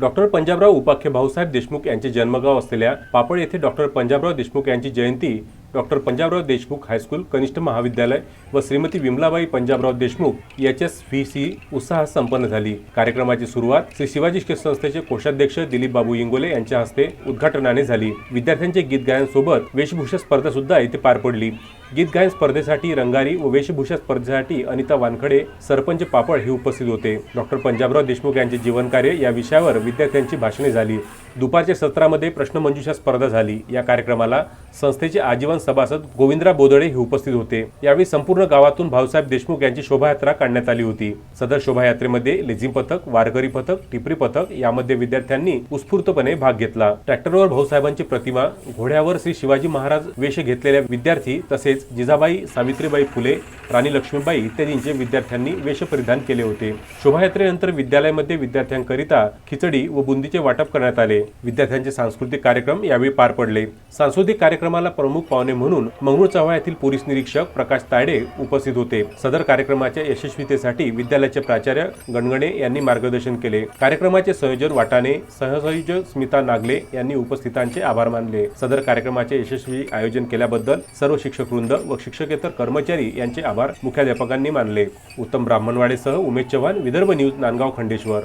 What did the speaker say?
Doctor Panjabrao उपाख्य भाऊसाहेब देशमुख यांचे जन्मगाव असलेल्या पापड येथे डॉक्टर पंजाबराव देशमुख यांची जयंती doctor Panjabrao Deshmukh high school कनिष्ठ महाविद्यालय व Shrimati Vimalabai Panjabrao Deshmukh H S V C उत्साहात संपन्न झाली. कार्यक्रमाची सुरुवात श्री शिवाजी संस्थेचे कोषाध्यक्ष दिलीप बाबू इंगोले यांच्या हस्ते उद्घाटनाने झाली. विद्यार्थ्यांचे गीत गायनसोबत वेशभूषा स्पर्धा सुद्धा येथे पार पडली. गीत गायन स्पर्धेसाठी रंगारी व वेशभूषा स्पर्धेसाठी अनिता वानखडे सरपंच पापड हे उपस्थित होते. डॉक्टर पंजाबराव देशमुख यांचे जीवनकार्य या विषयावर विद्यार्थ्यांची भाषणे झाली. दुपारच्या सत्रामध्ये प्रश्नमंजुषा स्पर्धा झाली. या कार्यक्रमाला संस्थेचे आजीवन सभासद गोविंदराव बोदडे हे उपस्थित होते. यावेळी संपूर्ण गावातून भाऊसाहेब देशमुख यांची शोभायात्रा काढण्यात आली होती. सदर शोभायात्रेमध्ये लेझिम पथक वारकरी पथक टिपरी पथक यामध्ये विद्यार्थ्यांनी उत्स्फूर्तपणे भाग घेतला. ट्रॅक्टरवर भाऊसाहेबांची प्रतिमा घोड्यावर श्री शिवाजी महाराज वेश घेतलेल्या विद्यार्थी तसेच जिजाबाई सावित्रीबाई फुले राणी लक्ष्मीबाई इत्यादींचे विद्यार्थ्यांनी वेश परिधान केले होते. शोभायात्रेनंतर विद्यालयामध्ये विद्यार्थ्यांकरिता खिचडी व बुंदीचे वाटप करण्यात आले. विद्यार्थ्यांचे सांस्कृतिक कार्यक्रम यावेळी पार पडले. सांस्कृतिक कार्यक्रम कार्यक्रमाला प्रमुख पाहुणे म्हणून मंगरूळ चव्हाण येथील पोलीस निरीक्षक प्रकाश तायडे उपस्थित होते. सदर कार्यक्रमाच्या यशस्वीतेसाठी विद्यालयाचे प्राचार्य गणगणे यांनी मार्गदर्शन केले. कार्यक्रमाचे संयोजन वाटाणे सहसंयोजक स्मिता नागले यांनी उपस्थितांचे आभार मानले. सदर कार्यक्रमाचे यशस्वी आयोजन केल्याबद्दल सर्व शिक्षक वृंद व शिक्षकेतर कर्मचारी यांचे आभार मुख्याध्यापकांनी मानले. उत्तम ब्राह्मणवाडेसह उमेश चव्हाण विदर्भ न्यूज नांदगाव खंडेश्वर.